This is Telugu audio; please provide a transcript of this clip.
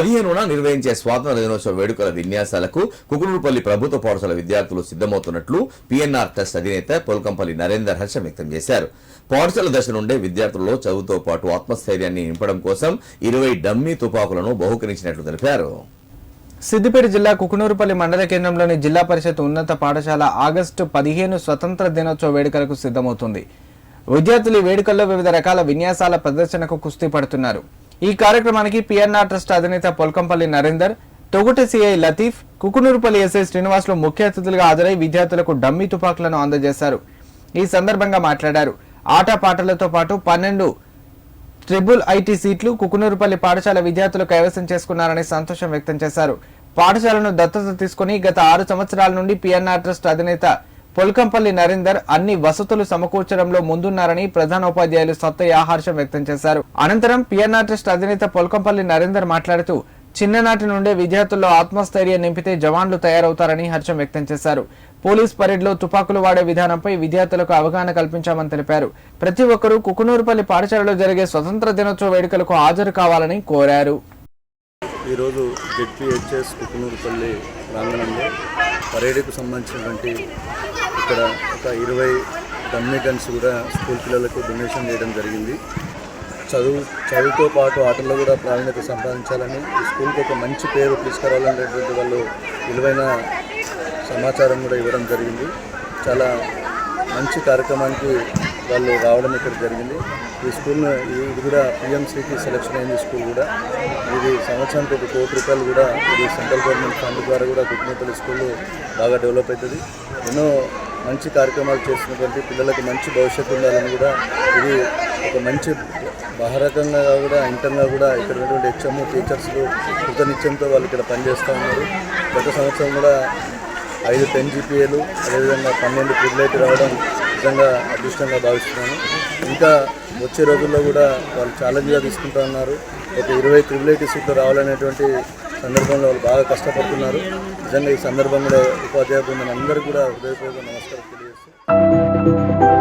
పదిహేనున నిర్వహించే స్వాతంత్ర దినోత్సవ వేడుకల విన్యాసాలకు కుకునూరుపల్లి ప్రభుత్వ పాఠశాల విద్యార్థులు సిద్ధమవుతున్నట్లు పిఎన్ఆర్ ట్రస్ట్ అధినేత పొలకంపల్లి నరేందర్ హర్షం వ్యక్తం చేశారు. పాఠశాల దశ నుండే విద్యార్థుల్లో చదువుతో పాటు ఆత్మస్థైర్యాన్ని నింపడం కోసం ఇరవై డమ్మీ తుపాకులను బహుకరించినట్లు తెలిపారు. సిద్దిపేట జిల్లా కుకునూరుపల్లి మండల కేంద్రంలోని జిల్లా పరిషత్ ఉన్నత పాఠశాల ఆగస్టు పదిహేను స్వతంత్ర దినోత్సవ వేడుకలకు సిద్ధమవుతుంది. విద్యార్థులు ఈ వేడుకల్లో వివిధ రకాల విన్యాసాల ప్రదర్శనకు కుస్తీ పడుతున్నారు. ఈ కార్యక్రమానికి పిఎన్ఆర్ ట్రస్ట్ అధినేత పొల్కంపల్లి నరేందర్ తొగుట సిఐ లతీఫ్ కుకునూరుపల్లి ఎస్ఐ శ్రీనివాసులు ముఖ్య అతిథులుగా హాజరై విద్యార్థులకు డమ్మీ తుపాకులను అందజేశారు. ఈ సందర్భంగా మాట్లాడారు. ఆటపాటలతో పాటు పన్నెండు ట్రిబుల్ ఐటీ సీట్లు కుకునూరుపల్లి పాఠశాల విద్యార్థులు కైవసం చేసుకున్నారని సంతోషం వ్యక్తం చేశారు. పాఠశాలను దత్తత తీసుకుని గత ఆరు సంవత్సరాల నుండి పిఎన్ఆర్ ట్రస్ట్ అధినేత పొల్కంపల్లి నరేందర్ అన్ని వసతులు సమకూర్చడంలో ముందున్నారని ప్రధానోపాధ్యాయులు సత్తయ్య హర్షం వ్యక్తం చేశారు. అనంతరం పిఎన్ఆర్ ట్రస్ట్ అధినేత పొల్కంపల్లి నరేందర్ మాట్లాడుతూ చిన్ననాటి నుండే విద్యార్థుల్లో ఆత్మస్థైర్యం నింపితే జవాన్లు తయారవుతారని హర్షం వ్యక్తం చేశారు. పోలీస్ పరేడ్లో తుపాకులు వాడే విధానంపై విద్యార్థులకు అవగాహన కల్పించామని తెలిపారు. ప్రతి ఒక్కరూ కుకునూరుపల్లి పాఠశాలలో జరిగే స్వతంత్ర దినోత్సవ వేడుకలకు హాజరు కావాలని కోరారు. ఈరోజు జెడ్పిహెచ్ఎస్ కుకునూరుపల్లి ప్రాంగణంలో పరేడ్కు సంబంధించినటువంటి ఇక్కడ ఒక ఇరవై డమ్మీ గన్స్ కూడా స్కూల్ పిల్లలకు డొనేషన్ చేయడం జరిగింది. చదువు చదువుతో పాటు ఆటల్లో కూడా ప్రావీణ్యత సంపాదించాలని ఈ స్కూల్కి ఒక మంచి పేరు తీసుకురావాలనేటువంటి వాళ్ళు విలువైన సమాచారం కూడా ఇవ్వడం జరిగింది. చాలా మంచి కార్యక్రమానికి వాళ్ళు రావడం ఇక్కడ జరిగింది. ఈ స్కూల్ ఇది కూడా పిఎంసీకి సెలెక్షన్ అయింది స్కూల్ కూడా. ఇది సంవత్సరానికి ఒక కోటి రూపాయలు కూడా ఇది సెంట్రల్ గవర్నమెంట్ ఫండ్ ద్వారా కూడా కుటుంబపల్లి స్కూల్ బాగా డెవలప్ అవుతుంది. ఎన్నో మంచి కార్యక్రమాలు చేస్తున్నటువంటి పిల్లలకు మంచి భవిష్యత్తు ఉండాలని కూడా ఇది ఒక మంచి బహరకంగా కూడా ఇంటర్గా కూడా ఇక్కడ ఉన్నటువంటి హెచ్ఎం టీచర్స్లు కృతనిత్యంతో వాళ్ళు ఇక్కడ పనిచేస్తూ ఉన్నారు. గత సంవత్సరం కూడా ఐదు టెన్ జీపీఏలు అదేవిధంగా పన్నెండు ట్రిపులైట్ రావడం నిజంగా అదృష్టంగా భావిస్తున్నాను. ఇంకా వచ్చే రోజుల్లో కూడా వాళ్ళు ఛాలెంజ్గా తీసుకుంటా ఉన్నారు. ఒక ఇరవై ట్రిపులైట్ సీట్లు రావాలనేటువంటి సందర్భంలో వాళ్ళు బాగా కష్టపడుతున్నారు. నిజంగా ఈ సందర్భంలో ఉపాధ్యాయ బృందం కూడా హృదయపూర్వక నమస్కారం తెలియజేస్తూ